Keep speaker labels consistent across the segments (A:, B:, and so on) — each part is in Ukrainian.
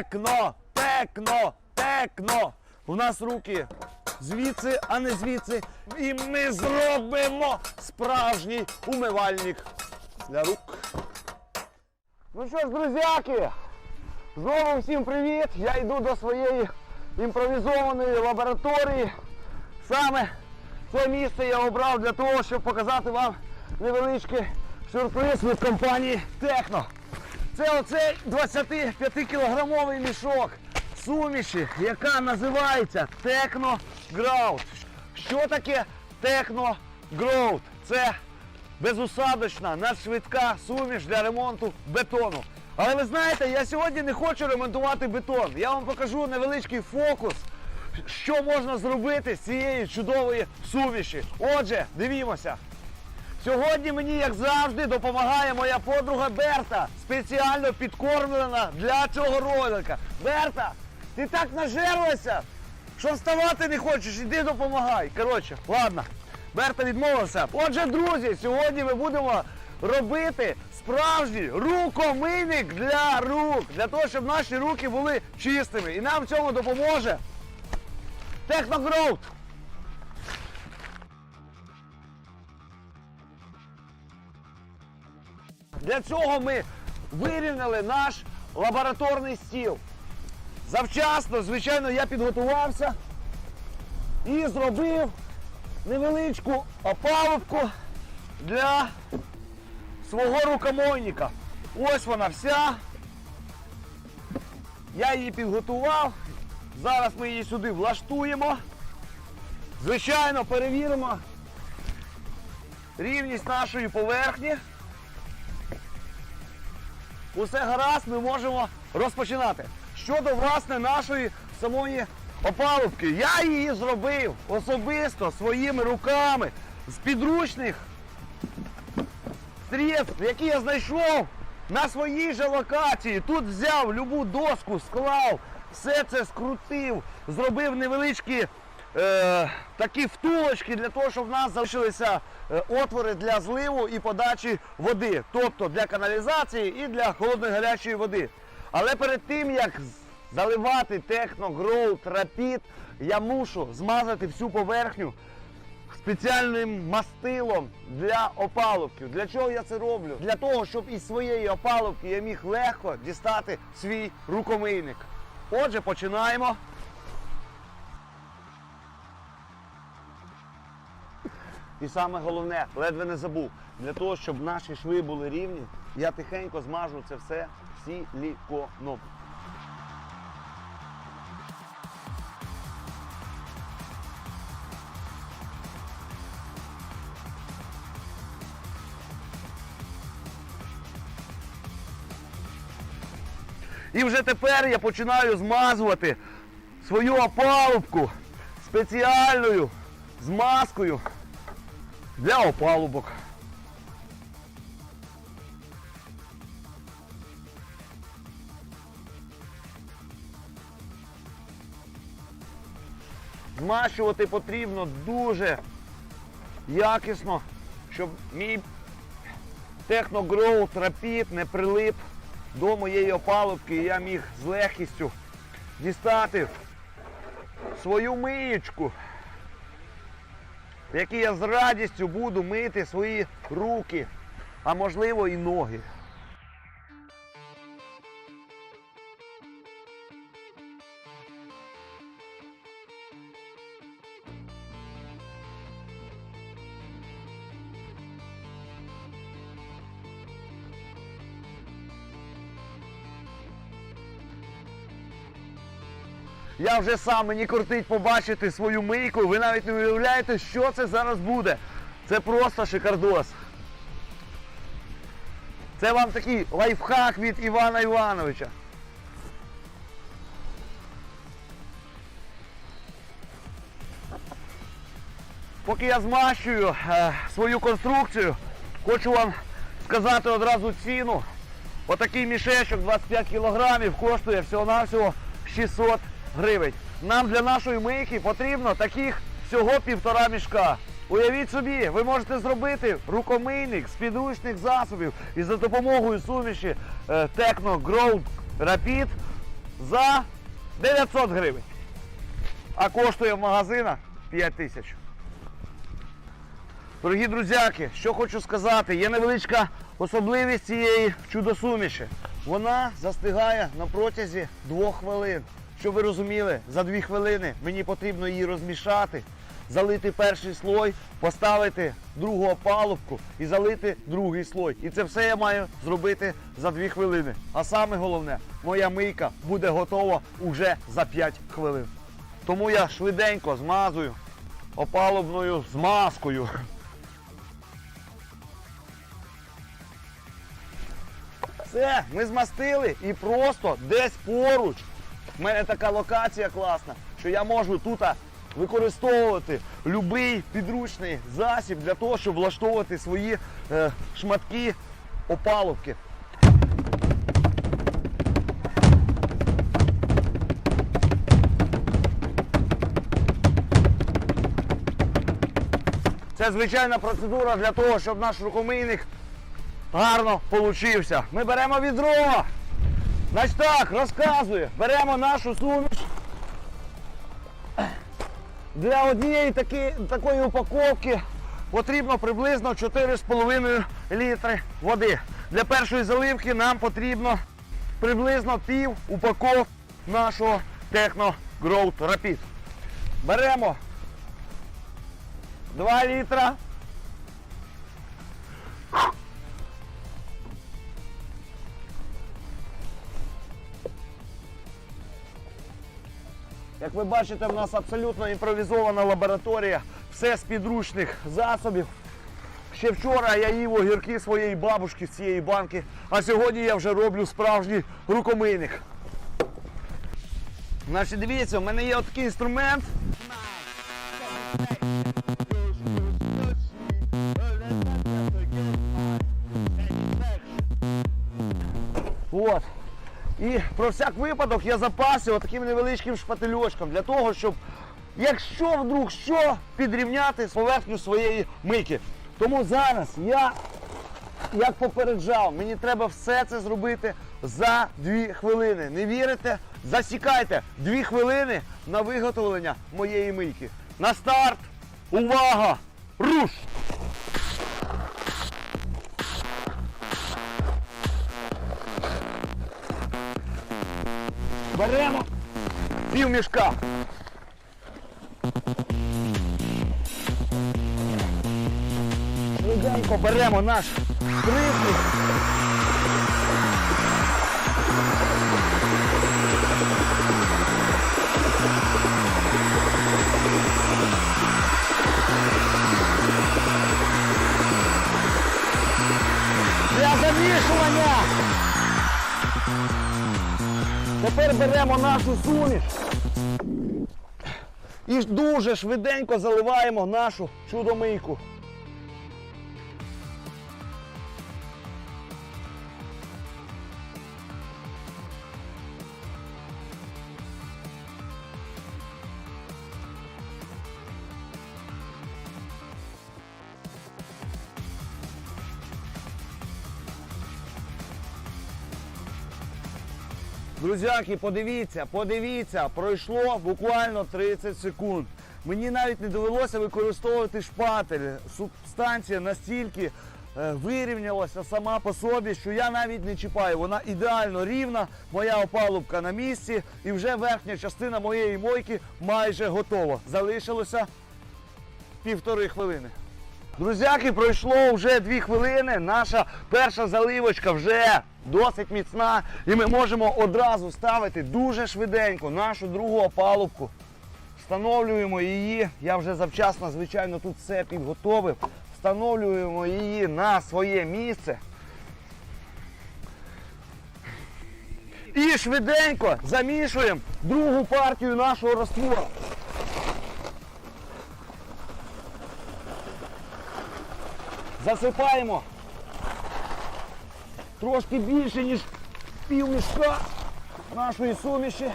A: Текно, текно, текно. У нас руки звідси, а не звідси. І ми зробимо справжній умивальник для рук. Ну що ж, друзяки, знову всім привіт! Я йду до своєї імпровізованої лабораторії. Саме це місце я обрав для того, щоб показати вам невеличкий сюрприз від компанії Техно. Це оцей 25-кілограмовий мішок суміші, яка називається Техно Grout. Що таке Техно Grout? Це безусадочна, надшвидка суміш для ремонту бетону. Але ви знаєте, я сьогодні не хочу ремонтувати бетон. Я вам покажу невеличкий фокус, що можна зробити з цієї чудової суміші. Отже, дивімося. Сьогодні мені, як завжди, допомагає моя подруга Берта, спеціально підкормлена для цього ролика. Берта, ти так нажерлася, що вставати не хочеш, іди допомагай. Коротше, ладно, Берта відмовилася. Отже, друзі, сьогодні ми будемо робити справжній рукомийник для рук, для того, щоб наші руки були чистими. І нам в цьому допоможе Техногроут. Для цього ми вирівняли наш лабораторний стіл. Завчасно, звичайно, я підготувався і зробив невеличку опалубку для свого рукомойника. Ось вона вся. Я її підготував. Зараз ми її сюди влаштуємо. Звичайно, перевіримо рівність нашої поверхні. Усе гаразд, ми можемо розпочинати. Щодо власне нашої самої опалубки, я її зробив особисто своїми руками з підручних средств, які я знайшов на своїй же локації. Тут взяв любу доску, склав, все це скрутив, зробив невеличкі е, такі втулочки для того, щоб в нас залишилися е, отвори для зливу і подачі води, тобто для каналізації і для холодної гарячої води. Але перед тим як заливати техногроу трапіт, я мушу змазати всю поверхню спеціальним мастилом для опалубків. Для чого я це роблю? Для того, щоб із своєї опалубки я міг легко дістати свій рукомийник. Отже, починаємо. І саме головне, ледве не забув, для того, щоб наші шви були рівні, я тихенько змажу це все силіконом. І вже тепер я починаю змазувати свою опалубку спеціальною змазкою для опалубок. Змащувати потрібно дуже якісно, щоб мій Техногроу Rapid не прилип до моєї опалубки і я міг з легкістю дістати свою миєчку, в якій я з радістю буду мити свої руки, а можливо і ноги. Я вже сам мені кортить побачити свою мийку. Ви навіть не уявляєте, що це зараз буде. Це просто шикардос. Це вам такий лайфхак від Івана Івановича. Поки я змащую е, свою конструкцію, хочу вам сказати одразу ціну. Отакий мішечок 25 кілограмів коштує всього-навсього 600 гривень. Нам для нашої мийки потрібно таких всього півтора мішка. Уявіть собі, ви можете зробити рукомийник з підручних засобів і за допомогою суміші е, Techno Grow Rapid за 900 гривень. А коштує в магазинах 5 тисяч. Дорогі друзяки, що хочу сказати, є невеличка особливість цієї чудо-суміші. Вона застигає на протязі двох хвилин. Щоб ви розуміли, за дві хвилини мені потрібно її розмішати, залити перший слой, поставити другу опалубку і залити другий слой. І це все я маю зробити за дві хвилини. А саме головне, моя мийка буде готова уже за 5 хвилин. Тому я швиденько змазую опалубною змазкою. Все, ми змастили і просто десь поруч. У мене така локація класна, що я можу тут використовувати будь-який підручний засіб для того, щоб влаштовувати свої е, шматки опалубки. Це звичайна процедура для того, щоб наш рукомийник гарно получився. Ми беремо відро. Значить так, розказую. Беремо нашу суміш. Для однієї таки, такої упаковки потрібно приблизно 4,5 літри води. Для першої заливки нам потрібно приблизно пів упаковки нашого Techno Growth Rapid. Беремо 2 літра. Як ви бачите, в нас абсолютно імпровізована лабораторія, все з підручних засобів. Ще вчора я їв огірки своєї бабушки з цієї банки, а сьогодні я вже роблю справжній рукомийник. Значить, дивіться, в мене є такий інструмент. І про всяк випадок я запасив таким невеличким шпательочком для того, щоб, якщо вдруг що, підрівняти поверхню своєї мийки. Тому зараз я, як попереджав, мені треба все це зробити за 2 хвилини. Не вірите? Засікайте 2 хвилини на виготовлення моєї мийки. На старт! Увага! Руш! Беремо пів мішка. Швиденько беремо наш присміх. Для замішування. Тепер беремо нашу суміш і дуже швиденько заливаємо нашу чудомийку. Друзяки, подивіться, подивіться, пройшло буквально 30 секунд. Мені навіть не довелося використовувати шпатель. Субстанція настільки е, вирівнялася сама по собі, що я навіть не чіпаю. Вона ідеально рівна, моя опалубка на місці, і вже верхня частина моєї мойки майже готова. Залишилося півтори хвилини. Друзяки, пройшло вже дві хвилини. Наша перша заливочка вже досить міцна. І ми можемо одразу ставити дуже швиденько нашу другу опалубку. Встановлюємо її. Я вже завчасно, звичайно, тут все підготовив. Встановлюємо її на своє місце. І швиденько замішуємо другу партію нашого розтвору. Засипаємо трошки більше, ніж пів мішка нашої суміші.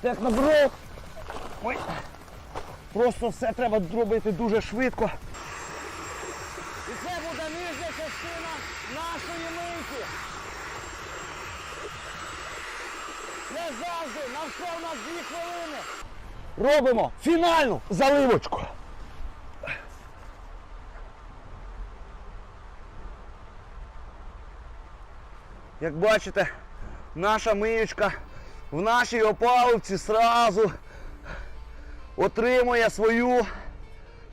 A: Техноброд. Ой. Просто все треба зробити дуже швидко. І це буде нижня частина нашої мийки. Це завжди навколо нас дві хвилини. Робимо фінальну заливочку. Як бачите, наша миючка в нашій опалубці сразу отримує свою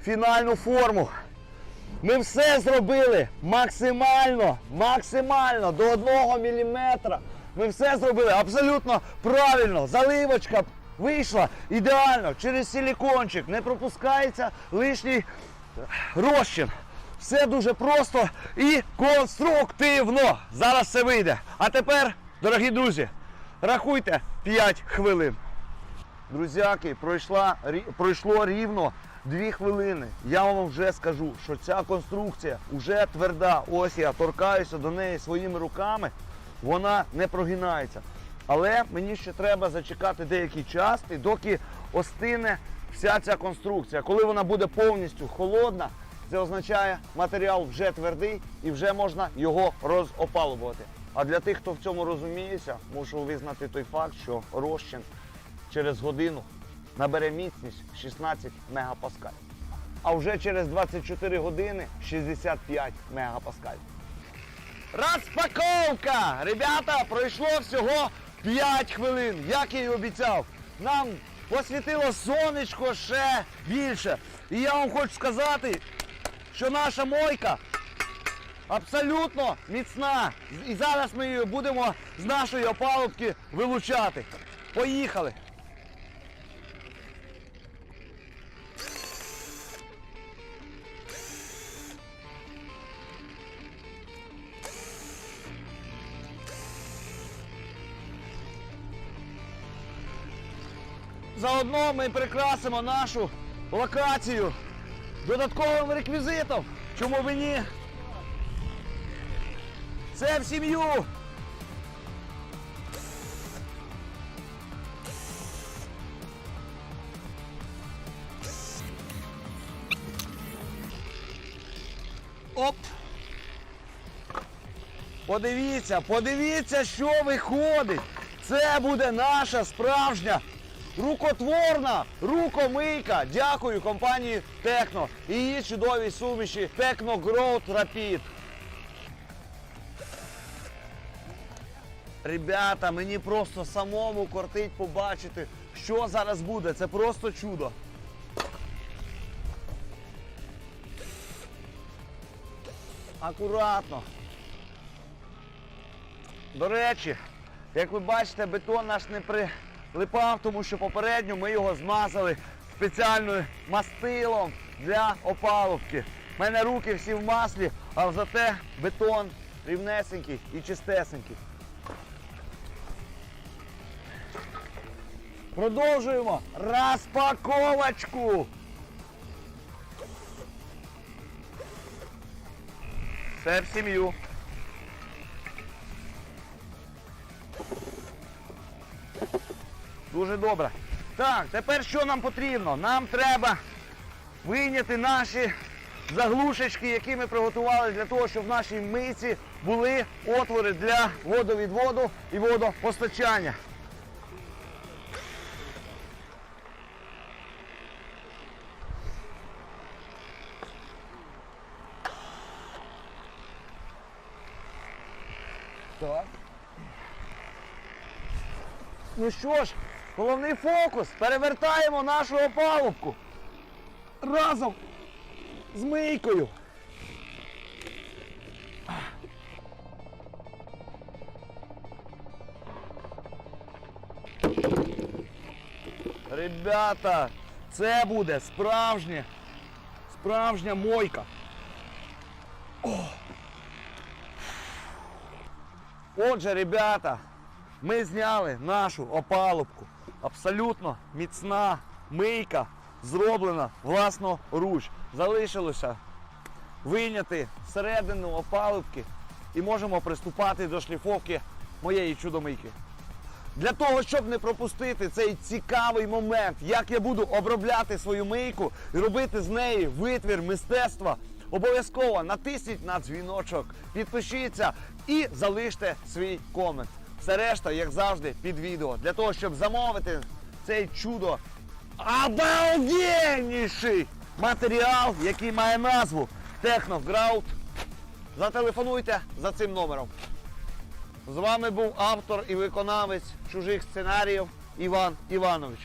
A: фінальну форму. Ми все зробили максимально, максимально до 1 мм. Ми все зробили абсолютно правильно. Заливочка вийшла ідеально через силікончик. Не пропускається лишній розчин. Все дуже просто і конструктивно. Зараз все вийде. А тепер, дорогі друзі, рахуйте 5 хвилин. Друзяки, пройшла, пройшло рівно 2 хвилини. Я вам вже скажу, що ця конструкція вже тверда. Ось я торкаюся до неї своїми руками, вона не прогинається. Але мені ще треба зачекати деякий час, доки остине вся ця конструкція. Коли вона буде повністю холодна, це означає, матеріал вже твердий і вже можна його розопалювати. А для тих, хто в цьому розуміється, мушу визнати той факт, що розчин через годину набере міцність 16 мегапаскаль. А вже через 24 години 65 мегапаскаль. Розпаковка! Ребята, пройшло всього 5 хвилин, як я і обіцяв. Нам посвітило сонечко ще більше. І я вам хочу сказати, що наша мойка абсолютно міцна. І зараз ми її будемо з нашої опалубки вилучати. Поїхали! Заодно ми прикрасимо нашу локацію додатковим реквізитом. Чому б ні? Це в сім'ю. Оп. Подивіться, подивіться, що виходить. Це буде наша справжня рукотворна рукомийка. Дякую компанії Техно і її чудовій суміші Techno Growth Rapid. Ребята, мені просто самому кортить побачити, що зараз буде. Це просто чудо. Акуратно. До речі, як ви бачите, бетон наш не прилипав, тому що попередньо ми його змазали спеціальним мастилом для опалубки. У мене руки всі в маслі, а зате бетон рівнесенький і чистесенький. Продовжуємо розпаковочку. Все в сім'ю. Дуже добре. Так, тепер що нам потрібно? Нам треба вийняти наші заглушечки, які ми приготували для того, щоб в нашій миці були отвори для водовідводу і водопостачання. Так. Ну що ж, головний фокус. Перевертаємо нашу опалубку разом з мийкою. Ребята, це буде справжня, справжня мойка. Отже, ребята, ми зняли нашу опалубку. Абсолютно міцна мийка, зроблена власноруч. Залишилося вийняти середину опалубки і можемо приступати до шліфовки моєї чудомийки. Для того, щоб не пропустити цей цікавий момент, як я буду обробляти свою мийку і робити з неї витвір мистецтва, обов'язково натисніть на дзвіночок, підпишіться і залиште свій комент. Все решта, як завжди, під відео. Для того, щоб замовити цей чудо обалденніший матеріал, який має назву Технограут. Зателефонуйте за цим номером. З вами був автор і виконавець чужих сценаріїв Іван Іванович.